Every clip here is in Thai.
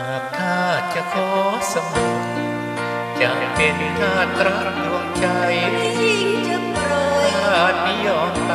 หากถ้าจะขอสมัครจะเป็นทาสรักดวงใจยิ่งจะโปรยทาสนิยอมไป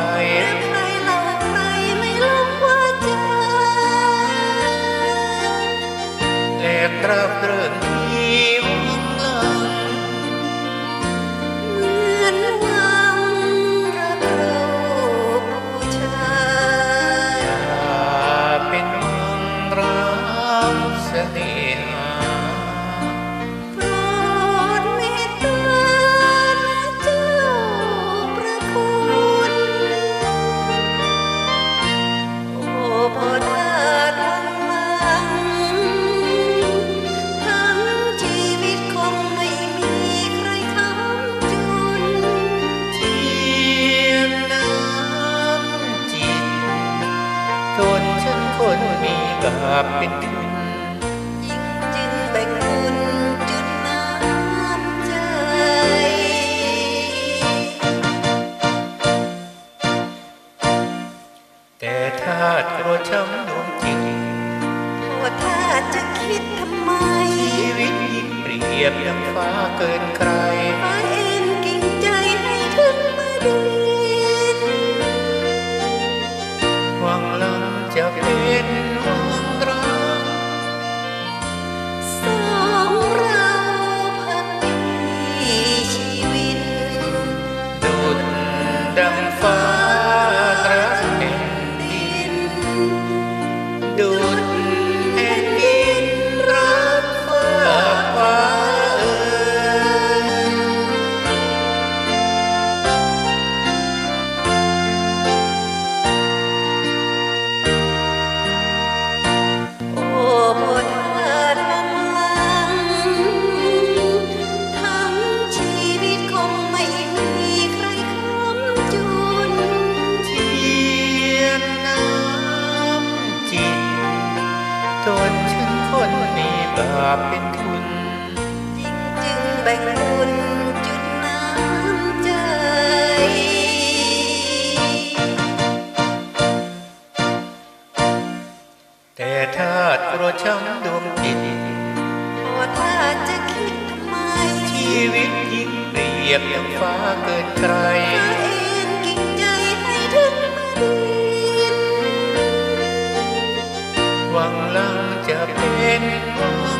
มีบาปเป็นทุนยิ่งจึงแบ่งบุญจุดน้ำใจ แต่ถ้ากลัวช้ำดวงจิตพ่อทาจะคิดทำไม ชีวิตยิ่งเปรียบดังฟ้าเกินใคร ฟ้าเอ็นกิ่งใจให้ถึงมาดินหวังหลังจะเป็นวัง ดุาปเป็นคุณ จริงจึงแบ่งบุญจุดน้ำใจแต่ถ้าตุกระช้ำดวงจิตพอธาตุจะคิดทำไมชีวิตยิ่งเปรียบอย่างฟ้าเกิดไกลหวังลา จ变เ